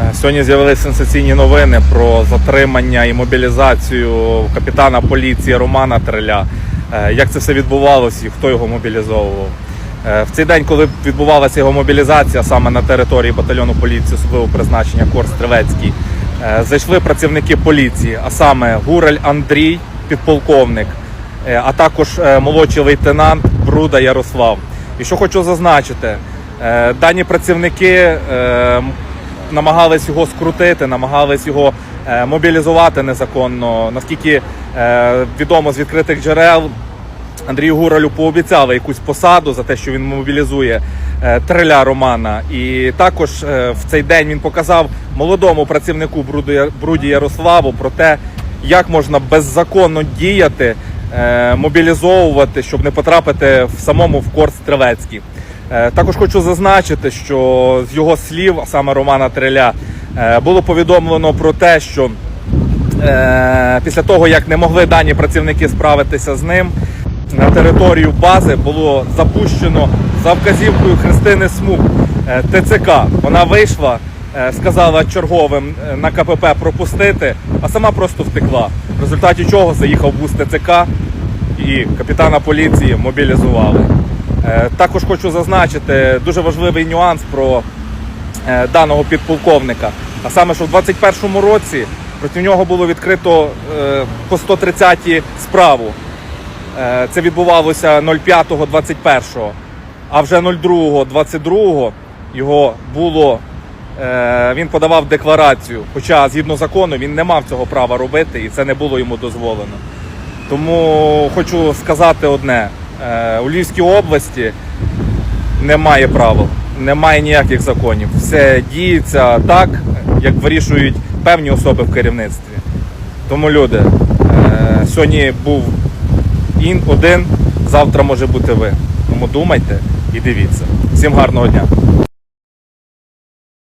Е, Сьогодні з'явилися сенсаційні новини про затримання і мобілізацію капітана поліції Романа Треля. Е, Як це все відбувалося і хто його мобілізовував? Е, В цей день, коли відбувалася його мобілізація саме на території батальйону поліції особливого призначення Корс Стрелецький, е, зайшли працівники поліції, а саме Гураль Андрій, підполковник, а також молодший лейтенант Бруда Ярослав. І що хочу зазначити, дані працівники намагались його скрутити, намагались його е, мобілізувати незаконно. Наскільки е, відомо з відкритих джерел, Андрію Гуралю пообіцяли якусь посаду за те, що він мобілізує е, треля Романа. І також в цей день він показав молодому працівнику Бруді Ярославу про те, як можна беззаконно діяти, мобілізовувати, щоб не потрапити в самому в Корс Стрелецький. Е, Також хочу зазначити, що з його слів, а саме Романа Треля, е, було повідомлено про те, що е, після того, як не могли дані працівники справитися з ним, на територію бази було запущено за вказівкою Христини Смук ТЦК. Вона вийшла, сказала черговим на КПП пропустити, а сама просто втекла. В результаті чого заїхав бус ТЦК і капітана поліції мобілізували. Е, Також хочу зазначити дуже важливий нюанс про е, даного підполковника. А саме, що в 21-му році проти нього було відкрито е, по 130 справу. Це відбувалося 05.21. А вже 02.22 його було. Він подавав декларацію. Хоча згідно закону він не мав цього права робити і це не було йому дозволено. Тому хочу сказати одне: у Львівській області немає правил, немає ніяких законів. Все діється так, як вирішують певні особи в керівництві. Тому люди, е, сьогодні був ін один, завтра може бути ви. Тому думайте і дивіться. Всім гарного дня.